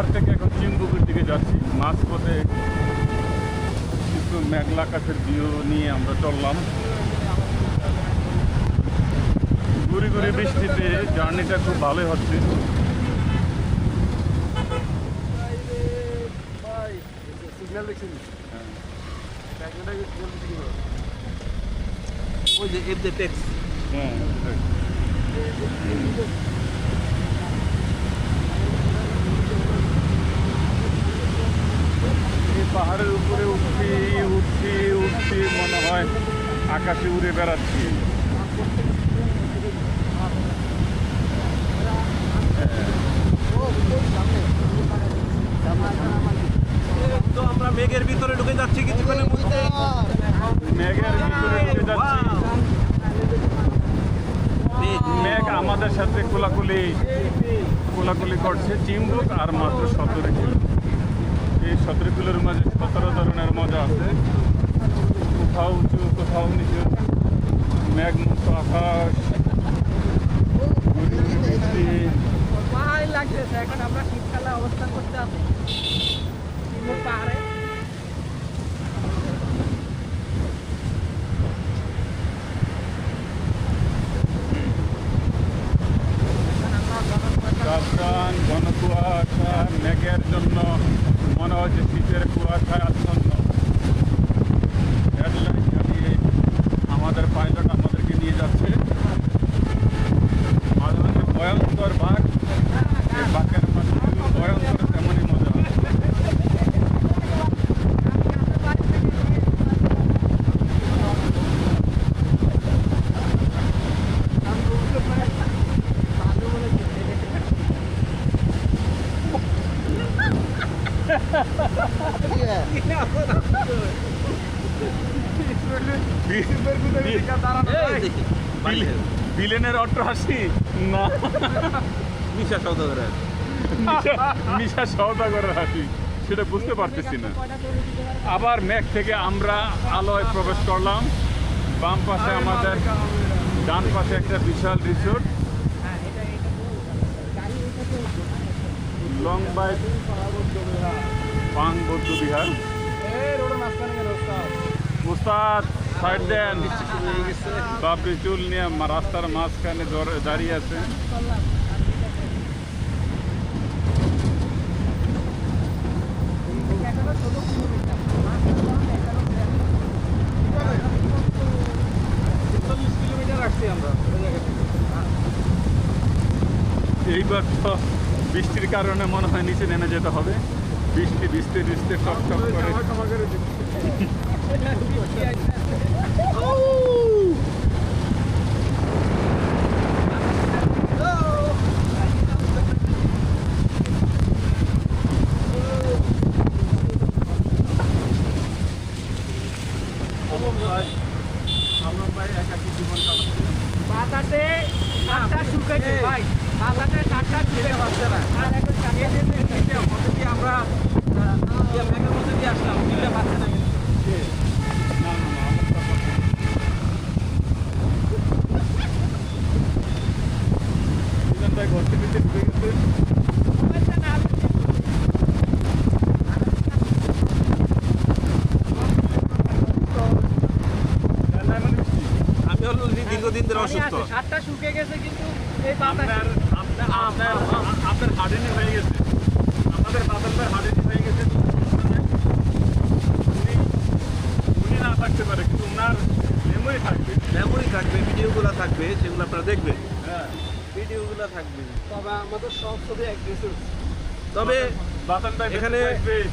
পাহাড় থেকে এখন চিম্বুকের দিকে যাচ্ছি। মাঝপথে কিছু মেঘলা আকাশের ভিউ নিয়ে আমরা চললাম। ঘুরি ঘুরি বৃষ্টিতে জার্নিটা খুব ভালোই হচ্ছে। হ্যাঁ। ওই যে এফ দে টেক্স হ্যাঁ এই পাহাড়ের উপরে উঠছি উঠছি উঠছি মনে হয় আকাশে উড়ে বেড়াচ্ছি। তো আমরা মেঘের ভিতরে ঢুকে যাচ্ছি কিছুক্ষণের মধ্যে। মেঘের ভিতরে ঢুকে যাচ্ছি। মেঘ মেঘ আমাদের সাথে কোলাকুলি কোলাকুলি করছে। চিম্বুক আর মাত্র সতেরো কিলো এই সতেরো কিলোর মাঝে সতেরো ধরনের মজা আছে কোথাও উঁচু কোথাও নিচু মেঘ মুক্ত আকাশ Türkiye'nin bu arka বিলেনের অট্ট হাসি? না। মিশা সৌদাগরের মিশা- সওদাগরের হাসি। সেটা বুঝতে পারতেছি না। আবার মেঘ থেকে আমরা আলোয় প্রবেশ করলাম। বাম পাশে আমাদের ডান পাশে একটা বিশাল রিসোর্ট লং বাই পাং বৌদ্ধ বিহার। উস্তাদ সাইড দেন। বাপরি, চুল নিয়ে রাস্তার মাঝখানে দাঁড়িয়ে আছে। এইবার তো বৃষ্টির কারণে মনে হয় নিচে নেমে যেতে হবে। বৃষ্টি ভিজতে ভিজতে টপ টপ করে। বাতাসে ঠান্ডা শুকাইছে ভাই। বাতাসে ঠান্ডা শুকে হচ্ছে না আর এখন এই যে যে শীতে মধ্যে দিয়ে আমরা আহ, ইয়ে মেঘের মধ্যে দিয়ে আসলাম দিলে পাচ্ছে না কিন্তু। না না না আমার তো পছন্দ। সুজন ভাই ঘর থেকে ঢুকে গেছে সমস্যা না, আমি- না, মানে বৃষ্টি। আমি হলো দীর্ঘদিন ধরে অসুস্থ। সাতটা শুকে গেছে কিন্তু এই আপনার আপনার আপনার আপনার হয়ে গেছে। আমাদের বাদল ভাই হার্ডেনি হয়ে গেছে। উনি উনি না থাকতে পারে কিন্তু ওনার মেমোরি থাকবে। মেমোরি থাকবে ভিডিওগুলো থাকবে সেগুলো আপনারা দেখবেন। হ্যাঁ। ভিডিওগুলো থাকবে। তবে আমাদের সব ছবি এক তবে এখানে-